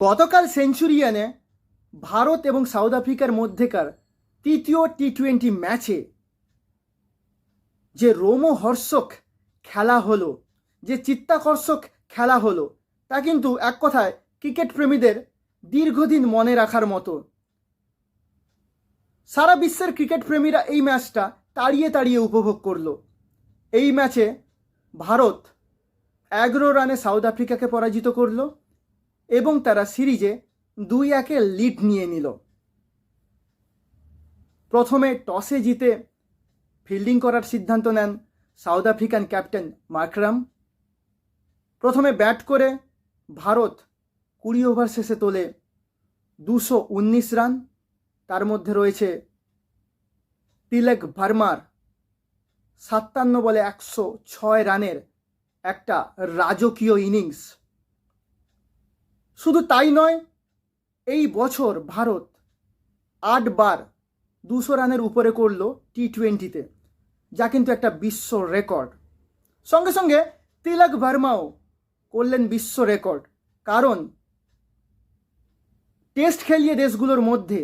গতকাল সেঞ্চুরিয়ানে ভারত এবং সাউথ আফ্রিকার মধ্যেকার তৃতীয় টি টোয়েন্টি ম্যাচে যে রোমহর্ষক খেলা হলো, যে চিত্তাকর্ষক খেলা হলো, তা কিন্তু এক কথায় ক্রিকেট প্রেমীদের দীর্ঘদিন মনে রাখার মতো। সারা বিশ্বের ক্রিকেট প্রেমীরা এই ম্যাচটা তাড়িয়ে তাড়িয়ে উপভোগ করল। এই ম্যাচে ভারত এগারো রানে সাউথ আফ্রিকাকে পরাজিত করল। এবং তারা সিরিজে দুই একে লিড নিয়ে নিল। প্রথমে টসে জিতে ফিল্ডিং করার সিদ্ধান্ত নেন সাউথ আফ্রিকান ক্যাপ্টেন মার্করাম প্রথমে ব্যাট করে ভারত কুড়ি ওভার শেষে তোলে দুশো উনিশ রান। তার মধ্যে রয়েছে তিলক ভার্মার সাতান্ন বলে একশো ছয় রানের একটা রাজকীয় ইনিংস। শুধু তাই নয়, এই বছর ভারত আটবার দুশো রানের উপরে করল টি টোয়েন্টিতে যা কিন্তু একটা বিশ্ব রেকর্ড। সঙ্গে সঙ্গে তিলক ভার্মাও করলেন বিশ্ব রেকর্ড, কারণ টেস্ট খেলিয়ে দেশগুলোর মধ্যে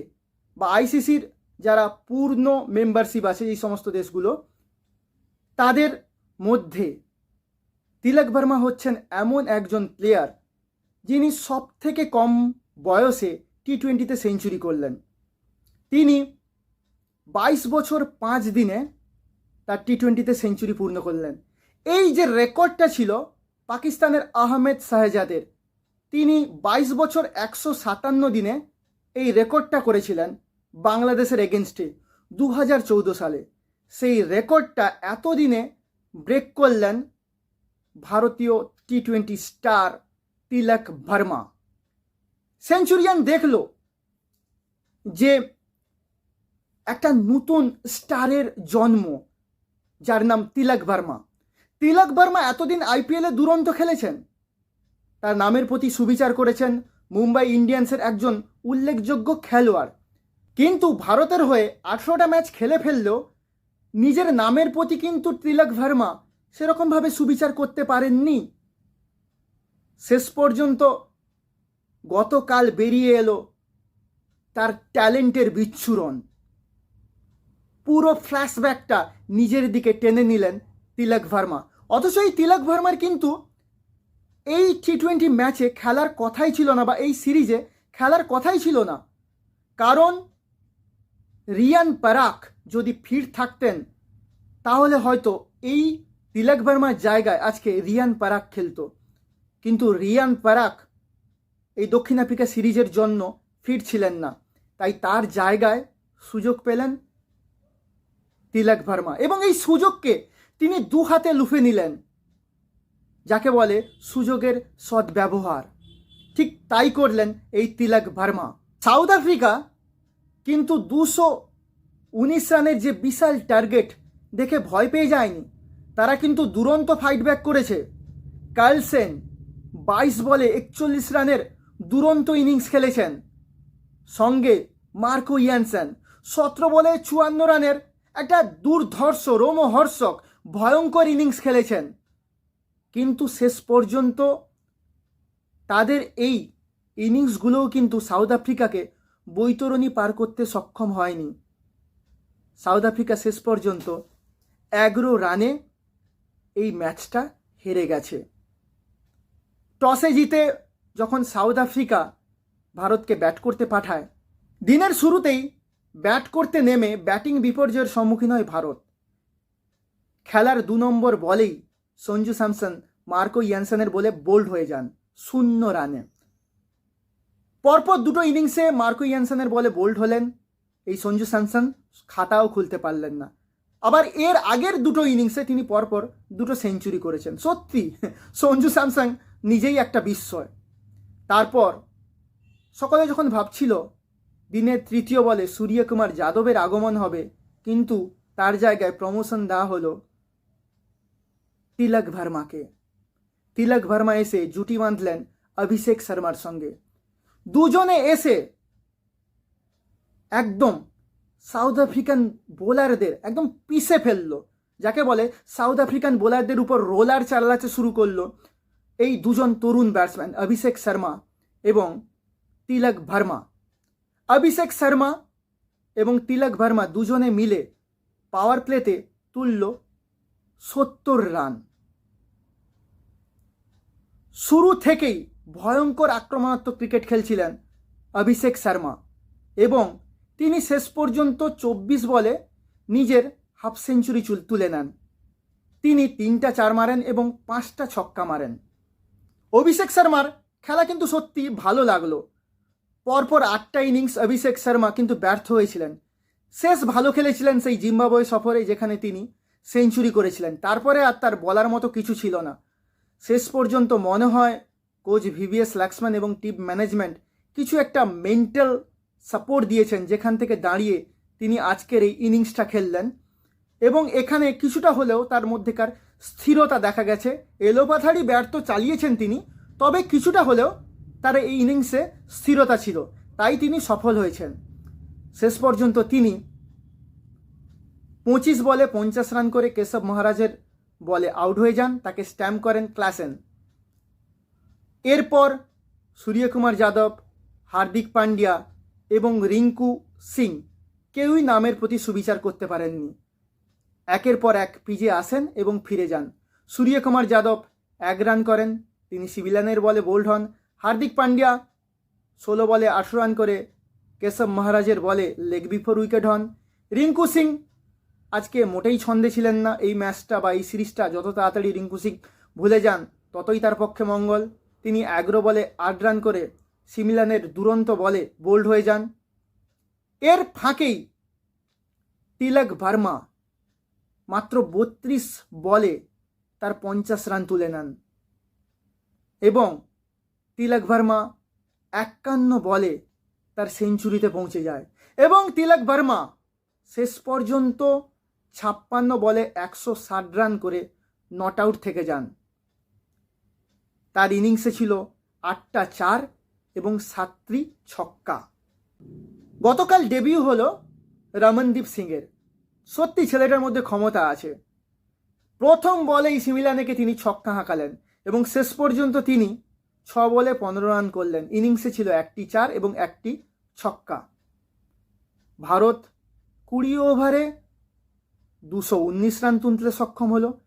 বা আইসিসির যারা পূর্ণ মেম্বারশিপ আছে এই সমস্ত দেশগুলো, তাদের মধ্যে তিলক ভার্মা হচ্ছেন এমন একজন প্লেয়ার যিনি সব থেকে কম বয়সে টি টোয়েন্টিতে সেঞ্চুরি করলেন। তিনি বাইশ বছর পাঁচ দিনে তার টি টোয়েন্টিতে সেঞ্চুরি পূর্ণ করলেন। এই যে রেকর্ডটা ছিল পাকিস্তানের আহমেদ শাহজাদের, তিনি বাইশ বছর একশো সাতান্ন দিনে এই রেকর্ডটা করেছিলেন বাংলাদেশের এগেনস্টে দু হাজার চৌদ্দ সালে। সেই রেকর্ডটা এতদিনে ব্রেক করলেন ভারতীয় T twenty star Tilak Varma Centurion দেখল যে একটা নতুন স্টারের জন্ম, যার নাম তিলক ভার্মা তিলক ভার্মা এতদিন আইপিএলে দুরন্ত খেলেছেন। তার নামের প্রতি সুবিচার করেছেন মুম্বাই ইন্ডিয়ান্সের একজন উল্লেখযোগ্য খেলোয়াড়। কিন্তু ভারতের হয়ে আঠেরোটা ম্যাচ খেলে ফেললেও নিজের নামের প্রতি কিন্তু তিলক ভার্মা সেরকমভাবে সুবিচার করতে পারেননি। শেষ পর্যন্ত গতকাল বেরিয়ে এলো তার ট্যালেন্টের বিচ্ছুরণ। পুরো ফ্ল্যাশব্যাকটা নিজের দিকে টেনে নিলেন তিলক ভার্মা। অথচ এই তিলক ভার্মার কিন্তু এই টি টোয়েন্টি ম্যাচে খেলার কথাই ছিল না বা এই সিরিজে খেলার কথাই ছিল না। কারণ রিয়ান পারাক যদি ফিট থাকতেন, তাহলে হয়তো এই তিলক ভার্মার জায়গায় আজকে রিয়ান পারাক খেলতো। কিন্তু রিয়ান পারাক এই দক্ষিণ আফ্রিকা সিরিজের জন্য ফিট ছিলেন না। তাই তার জায়গায় সুযোগ পেলেন তিলক ভার্মা এবং এই সুযোগকে তিনি দু হাতে লুফে নিলেন, যাকে বলে সুযোগের সদ্ব্যবহার। ঠিক তাই করলেন এই তিলক ভার্মা। সাউথ আফ্রিকা কিন্তু দুশো উনিশ রানের যে বিশাল টার্গেট দেখে ভয় পেয়ে যায়নি। তারা কিন্তু দুরন্ত ফাইট ব্যাক করেছে। কার্লসেন বাইশ বলে একচল্লিশ রানের দুরন্ত ইনিংস খেলেছেন। সঙ্গে মার্কো ইয়ানসেন, সতেরো বলে চুয়ান্ন রানের একটা দুর্ধর্ষ রোমহর্ষক ভয়ঙ্কর ইনিংস খেলেছেন। কিন্তু শেষ পর্যন্ত তাদের এই ইনিংসগুলোও কিন্তু সাউথ আফ্রিকাকে বৈতরণী পার করতে সক্ষম হয়নি। সাউথ আফ্রিকা শেষ পর্যন্ত এগারো রানে এই ম্যাচটা হেরে গেছে। টসে জিতে যখন সাউথ আফ্রিকা ভারতকে ব্যাট করতে পাঠায়, দিনের শুরুতেই ব্যাট করতে নেমে ব্যাটিং বিপর্যয়ের সম্মুখীন হয় ভারত। খেলার দু নম্বর বলেই সঞ্জু স্যামসন, মার্কো ইয়ানসনের বলে বোল্ড হয়ে যান, শূন্য রানে। পরপর দুটো ইনিংসে মার্কো ইয়ানসনের বলে বোল্ড হলেন এই সঞ্জু স্যামসন, খাতাও খুলতে পারলেন না। আবার এর আগের দুটো ইনিংসে তিনি পরপর দুটো সেঞ্চুরি করেছেন। সত্যি, সঞ্জু স্যামসাং নিজেই একটা বিস্ময়। তারপর সকলে যখন ভাবছিল, দিনের তৃতীয় বলে সূর্যকুমার যাদবের আগমন হবে, কিন্তু তার জায়গায় প্রমোশন দেওয়া হলো তিলক ভার্মাকে। তিলক ভার্মা এসে জুটি বাঁধলেন অভিষেক শর্মার সঙ্গে। দুজনে এসে একদম সাউথ আফ্রিকান বোলারদের একদম পিষে ফেলল, যাকে বলে সাউথ আফ্রিকান বোলারদের উপর রোলার চালাতে শুরু করল। এই দুজন তরুণ ব্যাটসম্যান অভিষেক শর্মা এবং তিলক ভার্মা। অভিষেক শর্মা এবং তিলক ভার্মা দুজনে মিলে পাওয়ার প্লেতে তুলল সত্তর রান শুরু থেকেই ভয়ঙ্কর আক্রমণাত্মক ক্রিকেট খেলছিলেন অভিষেক শর্মা এবং তিনি শেষ পর্যন্ত চব্বিশ বলে নিজের হাফ সেঞ্চুরি চুল তুলে নেন। তিনি তিনটা চার মারেন এবং পাঁচটা ছক্কা মারেন। অভিষেক শর্মার খেলা কিন্তু সত্যি ভালো লাগল। পরপর আটটা ইনিংস অভিষেক শর্মা কিন্তু ব্যর্থ হয়েছিলেন। শেষ ভালো খেলেছিলেন সেই জিম্বাবয়ে সফরে যেখানে তিনি সেঞ্চুরি করেছিলেন। তারপরে আর তার বলার মতো কিছু ছিল না। শেষ পর্যন্ত মনে হয় কোচ ভিভিএস লাক্সম্যান এবং টিম ম্যানেজমেন্ট কিছু একটা মেন্টাল সাপোর্ট দিয়েছেন যেখান থেকে দাঁড়িয়ে তিনি আজকের এই ইনিংসটা খেললেন। এবং এখানে কিছুটা হলেও তার মধ্যেকার স্থিরতা দেখা গেছে। এলোপাথারি ব্যর্থ চালিয়েছেন তিনি, তবে কিছুটা হলেও তার এই ইনিংসে স্থিরতা ছিল, তাই তিনি সফল হয়েছেন। শেষ পর্যন্ত তিনি পঁচিশ বলে পঞ্চাশ রান করে কেশব মহারাজের বলে আউট হয়ে যান, তাকে স্ট্যাম্প করেন ক্লাসেন। এরপর সূর্যকুমার যাদব, হার্দিক পান্ডিয়া এবং রিঙ্কু সিং কেউই নামের প্রতি সুবিচার করতে পারেননি। একের পর এক পিজে আসেন এবং ফিরে যান। সূর্যকুমার যাদব এক রান করেন, তিনি সিভিলানের বলে বোল্ড হন। হার্দিক পান্ডিয়া ষোলো বলে আঠেরো রান করে কেশব মহারাজের বলে লেগ বিফোর উইকেট হন। রিঙ্কু সিং আজকে মোটেই ছন্দে ছিলেন না, এই ম্যাচটা বা এই সিরিজটা যত তাড়াতাড়ি রিঙ্কু সিং ভুলে যান, ততই তার পক্ষে মঙ্গল। তিনি অ্যাগ্রো বলে আট রান করে সিমিলানের দুরন্ত বলে বোল্ড হয়ে যান। এর ফাঁকেই তিলক ভার্মা মাত্র বত্রিশ বলে তার পঞ্চাশ রান তুলে নেন। এবং তিলক ভার্মা একান্ন বলে তার সেঞ্চুরিতে পৌঁছে যায়। এবং তিলক ভার্মা শেষ পর্যন্ত ছাপ্পান্ন বলে একশো ষাট রান করে নট আউট থেকে যান। তার ইনিংসে ছিল আটটা চার এবং সাতটি ছক্কা। গতকাল ডেবিউ হলো রমনদীপ সিংয়ের। সত্যি ছেলেটার মধ্যে ক্ষমতা আছে। প্রথম বলেই সিমিলানেকে তিনি ছক্কা হাঁকালেন এবং শেষ পর্যন্ত তিনি ছ বলে পনেরো রান করলেন। ইনিংসে ছিল একটি চার এবং একটি ছক্কা। ভারত কুড়ি ওভারে দুশো উনিশ রান তুলতে সক্ষম হলো।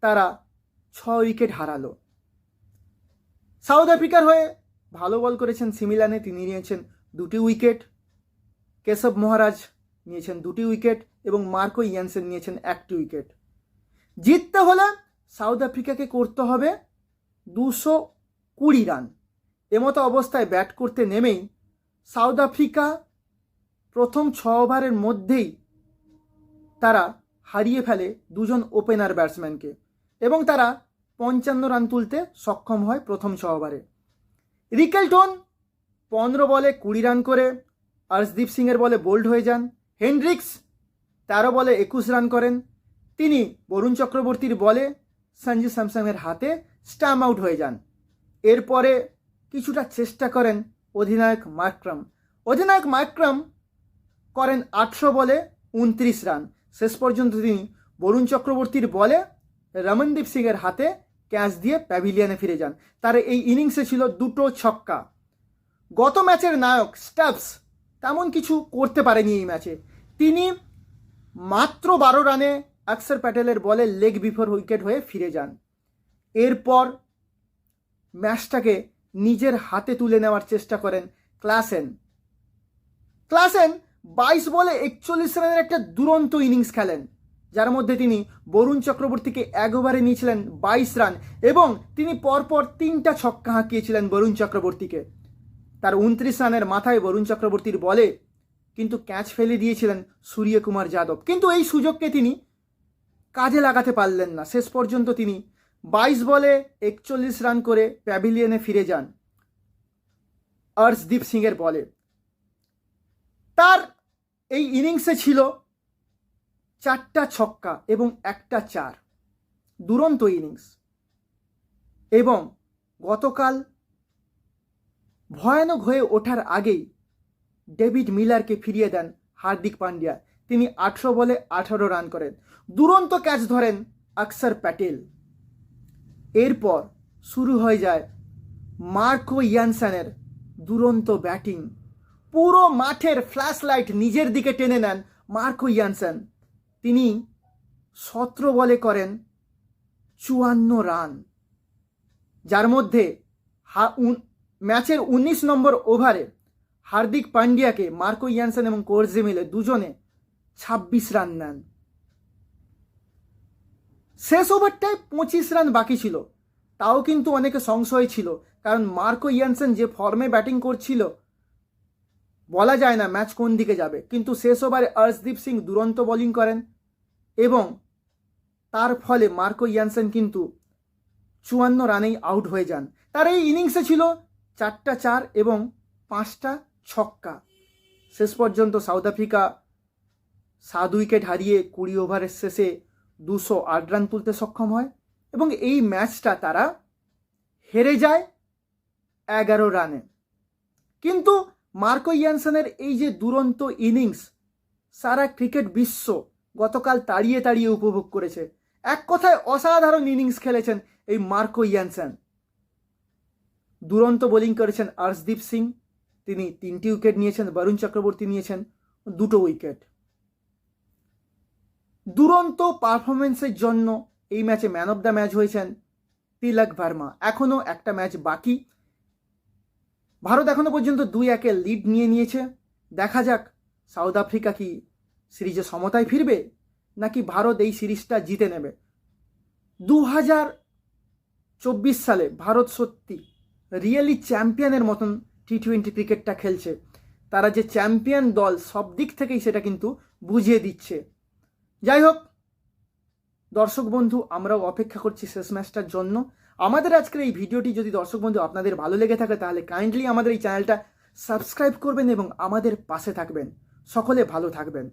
তারা ছ উইকেট হারালো। সাউথ আফ্রিকার হয়ে ভালো বল করেছেন সিমিলানে। তিনি নিয়েছেন দুটি উইকেট। কেশব মহারাজ নিয়েছেন দুটি উইকেট। এবং মার্কো ইয়ানসেন নিয়েছেন একটি উইকেট। জিততে হলে সাউথ আফ্রিকাকে করতে হবে দুশো কুড়ি রান। এমতো অবস্থায় ব্যাট করতে নেমেই সাউথ আফ্রিকা প্রথম ছ ওভারের মধ্যেই তারা হারিয়ে ফেলে দুজন ওপেনার ব্যাটসম্যানকে এবং তারা পঞ্চান্ন রান তুলতে সক্ষম হয় প্রথম ছ ওভারে। রিকেলটন পনেরো বলে কুড়ি রান করে, আর্শদীপ সিংয়ের বলে বোল্ড হয়ে যান। হেনড্রিক্স তেরো বলে একুশ রান করেন। তিনি বরুণ চক্রবর্তীর বলে সঞ্জু স্যামসাংয়ের হাতে স্ট্যাম্প আউট হয়ে যান। এরপরে কিছুটা চেষ্টা করেন অধিনায়ক মার্ক্রাম অধিনায়ক মার্ক্রাম করেন আটশো বলে উনত্রিশ রান। শেষ পর্যন্ত তিনি বরুণ চক্রবর্তীর বলে রমনদীপ সিংয়ের হাতে ক্যাচ দিয়ে প্যাভিলিয়নে ফিরে যান। তার এই ইনিংসে ছিল দুটো ছক্কা। গত ম্যাচের নায়ক স্টাফস তেমন কিছু করতে পারেনি এই ম্যাচে। তিনি মাত্র বারো রানে অক্ষর প্যাটেলের বলে লেগ বিফোর উইকেট হয়ে ফিরে যান। এরপর ম্যাচটাকে নিজের হাতে তুলে নেওয়ার চেষ্টা করেন ক্লাসেন। ক্লাসেন বাইশ বলে একচল্লিশ রানের একটা দুরন্ত ইনিংস খেলেন, যার মধ্যে তিনি বরুণ চক্রবর্তীকে এক ওভারে নিয়েছিলেন বাইশ রান এবং তিনি পরপর তিনটা ছক্কা হাঁকিয়েছিলেন বরুণ চক্রবর্তীকে। তার উনত্রিশ রানের মাথায় বরুণ চক্রবর্তীর বলে কিন্তু ক্যাচ ফেলে দিয়েছিলেন সূর্যকুমার যাদব। কিন্তু এই সুযোগকে তিনি কাজে লাগাতে পারলেন না। শেষ পর্যন্ত তিনি বাইশ বলে একচল্লিশ রান করে প্যাভিলিয়নে ফিরে যান অর্শদীপ সিংয়ের বলে। তার এই ইনিংসে ছিল চারটা ছক্কা এবং একটা চার। দুরন্ত ইনিংস। এবং গতকাল ভয়ানক হয়ে ওঠার আগেই ডেভিড মিলারকে ফিরিয়ে দেন হার্দিক পান্ডিয়া। তিনি আঠেরো বলে আঠারো রান করেন। দুরন্ত ক্যাচ ধরেন অক্ষর প্যাটেল। এরপর শুরু হয়ে যায় মার্কো ইয়ানসানের দুরন্ত ব্যাটিং। পুরো মাঠের ফ্ল্যাশ লাইট নিজের দিকে টেনে নেন মার্কো ইয়ানসেন। তিনি সতেরো বলে করেন চুয়ান্ন রান। যার মধ্যে ম্যাচের উনিশ নম্বর ওভারে হার্দিক পান্ডিয়াকে মার্কো ইয়ানসেন এবং কোর্জে মিলে দুজনে ছাব্বিশ রান নেন। শেষ ওভারটায় পঁচিশ রান বাকি ছিল। তাও কিন্তু অনেকে সংশয় ছিল, কারণ মার্কো ইয়ানসেন যে ফর্মে ব্যাটিং করছিল, বলা যায় না ম্যাচ কোন দিকে যাবে, কিন্তু শেষ ওভারে অর্শদীপ সিং দুরন্ত বোলিং করেন এবং তার ফলে মার্কো ইয়ানসেন কিন্তু চুয়ান্ন রানেই আউট হয়ে যান। তার এই ইনিংসে ছিল চারটা চার এবং পাঁচটা ছক্কা। শেষ পর্যন্ত সাউথ আফ্রিকা সাত উইকেট হারিয়ে কুড়ি ওভারের শেষে দুশো আট রান তুলতে সক্ষম হয় এবং এই ম্যাচটা তারা হেরে যায় এগারো রানে। কিন্তু মার্কো ইয়ানসনের এই যে দুরন্ত ইনিংস, সারা ক্রিকেট বিশ্ব গতকাল তাড়িয়ে তাড়িয়ে উপভোগ করেছে। এক কথায় অসাধারণ ইনিংস খেলেছেন এই মার্কো ইয়ানসেন। দুরন্ত বোলিং করেছেন আর্শদীপ সিং। তিনি তিনটি উইকেট নিয়েছেন, বরুণ চক্রবর্তী নিয়েছেন, দুটো উইকেট। দুরন্ত পারফরমেন্সের জন্য এই ম্যাচে ম্যান অফ দ্য ম্যাচ হয়েছেন তিলক ভার্মা। এখনও একটা ম্যাচ বাকি। ভারত এখনও পর্যন্ত দুই একে লিড নিয়ে নিয়েছে। দেখা যাক সাউথ আফ্রিকা কি সিরিজে সমতায় ফিরবে, নাকি ভারত এই সিরিজটা জিতে নেবে। দু হাজার চব্বিশ সালে ভারত সত্যি রিয়েলি চ্যাম্পিয়নের মতন টি টোয়েন্টি ক্রিকেটটা খেলছে। তারা যে চ্যাম্পিয়ন দল, সব দিক থেকেই সেটা কিন্তু বুঝিয়ে দিচ্ছে। যাই হোক, দর্শক বন্ধু, আমরাও অপেক্ষা করছি শেষ ম্যাচটার জন্য। আমাদের আজকের এই ভিডিওটি যদি দর্শক বন্ধু আপনাদের ভালো লেগে থাকে, তাহলে কাইন্ডলি আমাদের এই চ্যানেলটা সাবস্ক্রাইব করবেন এবং আমাদের পাশে থাকবেন। সকলে ভালো থাকবেন।